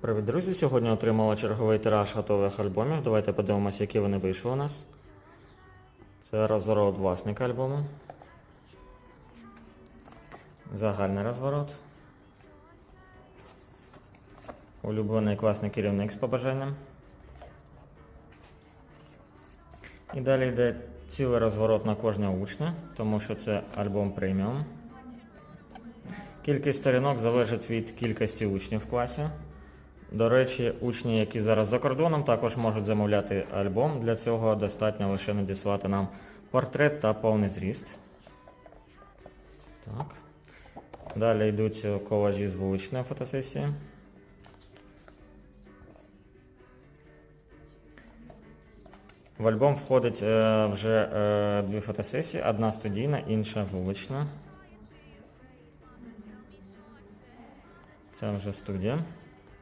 Привіт, друзі! Сьогодні отримала черговий тираж готових альбомів. Давайте подивимося, які вони вийшли у нас. Це розворот власника альбому. Загальний розворот. Улюблений класний керівник з побажанням. І далі йде цілий розворот на кожного учня, тому що це альбом преміум. Кількість сторінок залежить від кількості учнів в класі. До речі, учні, які зараз за кордоном, також можуть замовляти альбом. Для цього достатньо лише надіслати нам портрет та повний зріст. Так. Далі йдуть колажі з вуличної фотосесії. В альбом входить е, вже е, дві фотосесії, одна студійна, інша вулична. Це вже студія.